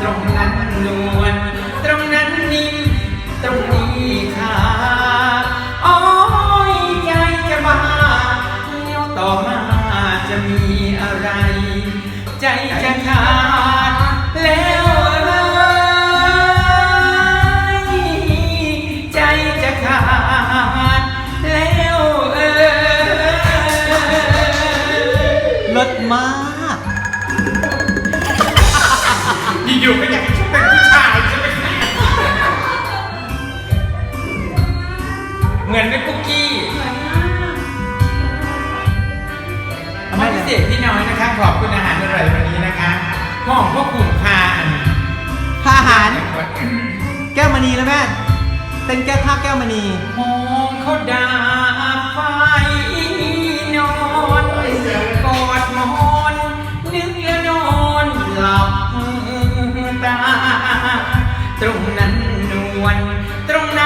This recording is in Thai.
ตรงนั้นนวลตรงนั้นนิ่มตรงนี้ขาโอ้ยใจจะมาแล้วต่อมาจะมีอะไร ใจ มือนเป็นคุกกี้สวยมากพิเศษพี่น้อยนะคะขอบคุณอาหารอร่อยวันนี้นะคะมอบพวอกลุ่มพาพาอาหาร แก้วมณีแล้วแม่เป็นแก้วท่าแก้วมณีมองเขาดาไฟนอนกอดมอนนึกแล้วนอนหลับตา ตรงนั้นนวลตรงนั้น